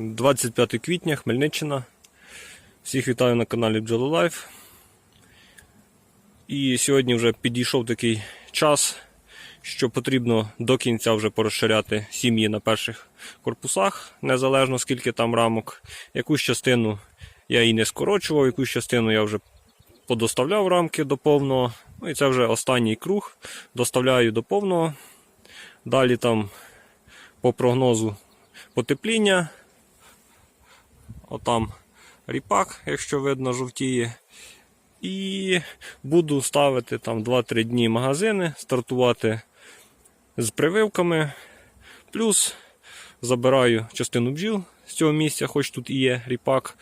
25 квітня, Хмельниччина. Всіх вітаю на каналі Бджололайф. І сьогодні вже підійшов такий час, що потрібно до кінця вже порозширяти сім'ї на перших корпусах, незалежно скільки там рамок. Якусь частину я і не скорочував, якусь частину я вже подоставляв рамки до повного. Ну і це вже останній круг. Доставляю до повного. Далі там по прогнозу потепління. Отам ріпак, якщо видно, жовтіє. І буду ставити там 2-3 дні магазини, стартувати з прививками. Плюс забираю частину бджіл з цього місця, хоч тут і є ріпак.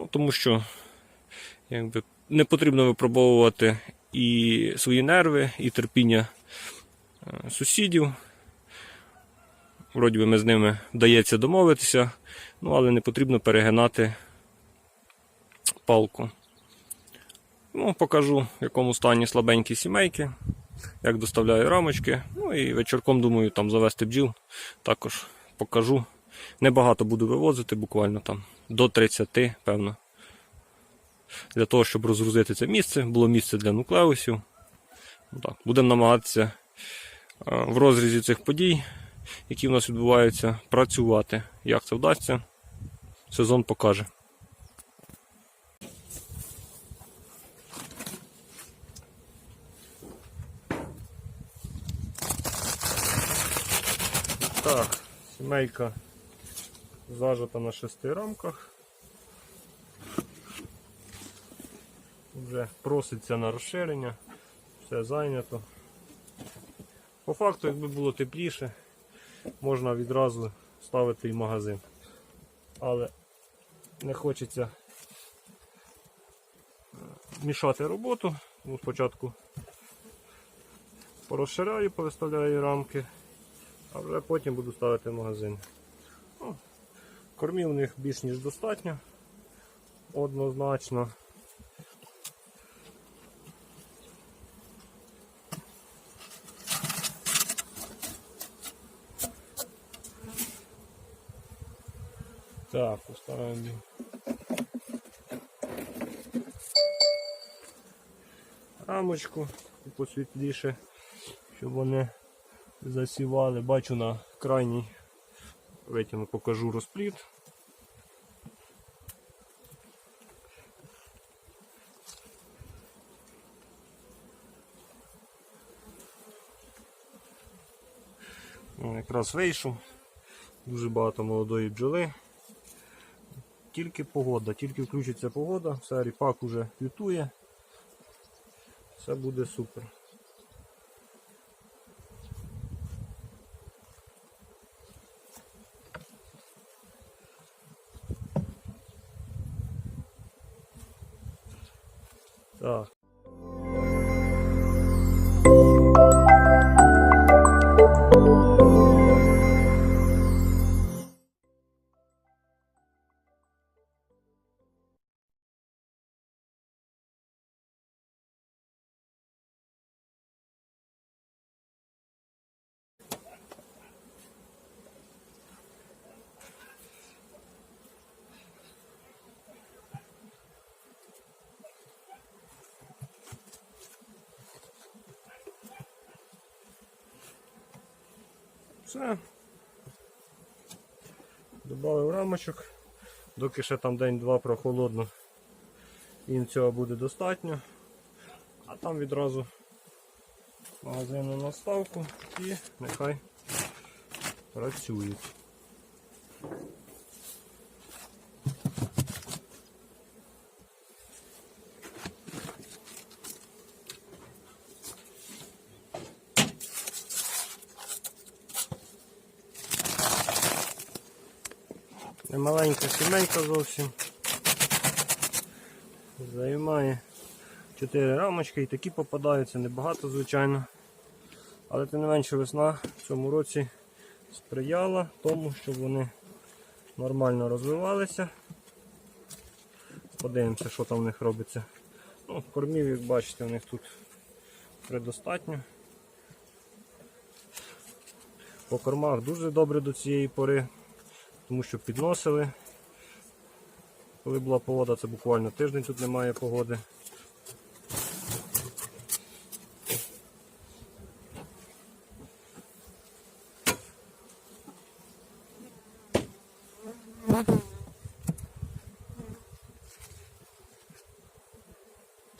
Ну, тому що якби, не потрібно випробовувати і свої нерви, і терпіння е, сусідів. Вроді би ми з ними вдається домовитися, ну але не потрібно перегинати палку. Ну, покажу, в якому стані слабенькі сімейки, як доставляю рамочки. Ну і вечірком, думаю, там завести бджіл. Також покажу. Небагато буду вивозити, буквально там до 30, певно. Для того, щоб розгрузити це місце, було місце для нуклеусів. Ну, так, Будемо намагатися е, в розрізі цих подій, які в нас відбуваються, працювати. Як це вдасться, сезон покаже. Так, сімейка зажата на шести рамках. Вже проситься на розширення, все зайнято. По факту, якби було тепліше, можна відразу ставити і магазин. Але не хочеться мішати роботу. Ну, спочатку порозширяю, повиставляю рамки, а вже потім буду ставити магазин. Ну, Кормів у них більш ніж достатньо, однозначно. Так, поставимо. Рамочку посвітліше, щоб вони засівали. Бачу на крайній витягну, покажу розпліт. Якраз вийшов. Дуже багато молодої бджоли. Тільки погода, тільки включиться погода, все, ріпак уже квітує. Все буде супер. Так. Все. Добавив рамочок, доки ще там день-два прохолодно. Їм цього буде достатньо. А там відразу магазину наставку і нехай працюють. Маленька сімейка зовсім. Займає 4 рамочки і такі попадаються, небагато, звичайно. Але тим не менше весна в цьому році сприяла тому, щоб вони нормально розвивалися. Подивимося, що там в них робиться. Ну, Кормів, як бачите, у них тут предостатньо. По кормах дуже добре до цієї пори тому що підносили. Коли була погода, це буквально тиждень тут немає погоди.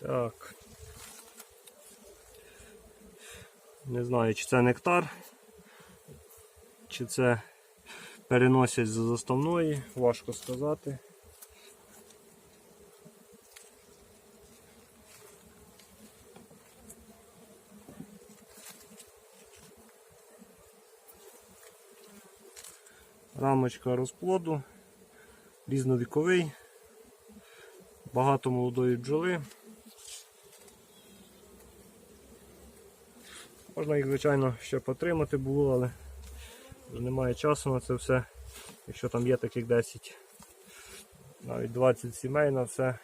Так. Не знаю, чи це нектар, чи це переносять з заставної, важко сказати. Рамочка розплоду, різновіковий, багато молодої бджоли. Можна їх, звичайно, ще потримати було, але немає часу на це все. Якщо там є таких 10, навіть 20 сімей на все,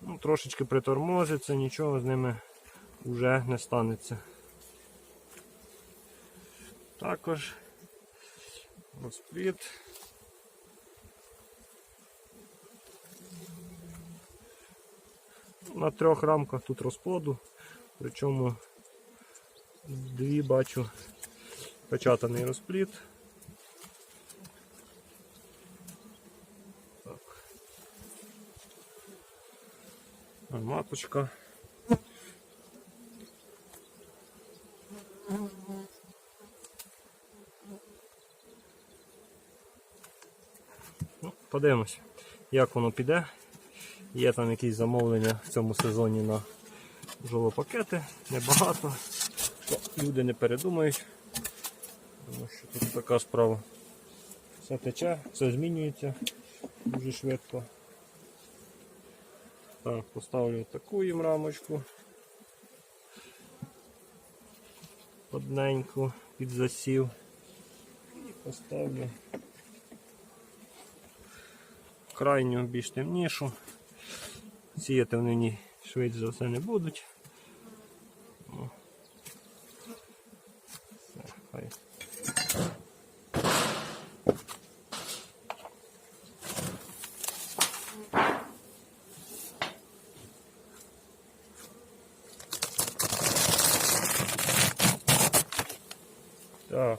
ну, трошечки притормозиться, нічого з ними вже не станеться. Також розпліт. На трьох рамках тут розплоду, причому дві бачу печатаний розпліт. Маточка. Ну, подивимось, як воно піде. Є там якісь замовлення в цьому сезоні на жолопакети, небагато. Що люди не передумають, тому що тут така справа. Все тече, все змінюється дуже швидко. Так, поставлю таку їм рамочку. Одненьку під засів. І поставлю крайню більш темнішу. Сіяти вони швидше за все не будуть. О. Все, хай. Так,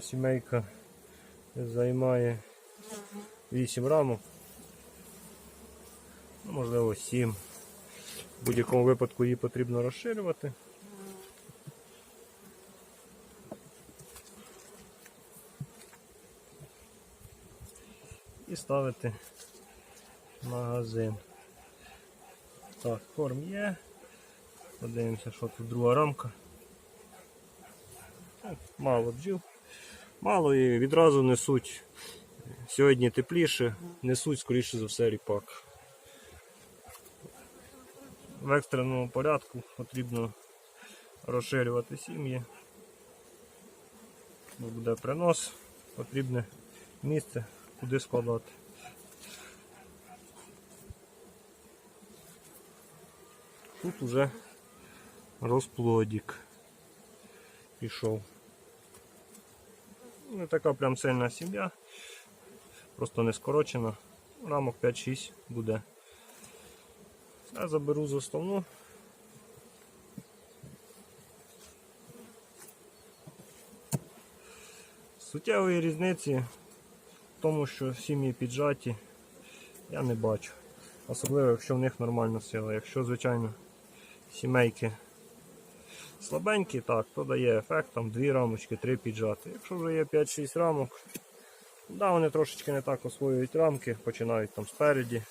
сімейка займає 8 рамок. Ну, можливо 7. В будь-якому випадку її потрібно розширювати. І ставити магазин. Так, корм є. Подивимося, що тут друга рамка. Мало бджіл. Мало і відразу несуть. Сьогодні тепліше, несуть, скоріше за все, ріпак. В екстреному порядку потрібно розширювати сім'ї. Буде принос, потрібне місце, куди складати. Тут уже розплодик пішов. Не така прям сильна сім'я, просто не скорочена. Рамок 5-6 буде. Я заберу за основну. Суттєвої різниці в тому, що сім'ї піджаті, я не бачу. Особливо, якщо в них нормальна сила. Якщо, звичайно, сімейки слабенькі, так, то дає ефект, там дві рамочки, три піджати. Якщо вже є 5-6 рамок, да, вони трошечки не так освоюють рамки, починають там спереді.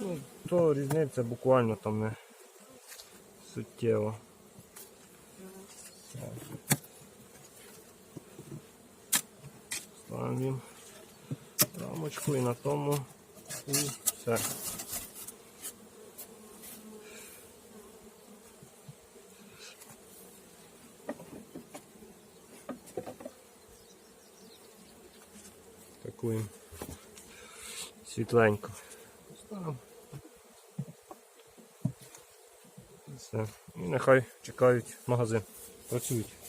Ну, то різниця буквально там не суттєва. Ставимо рамочку і на тому все. Таку світленько. Ставимо. І нехай чекають магазин. Працюють.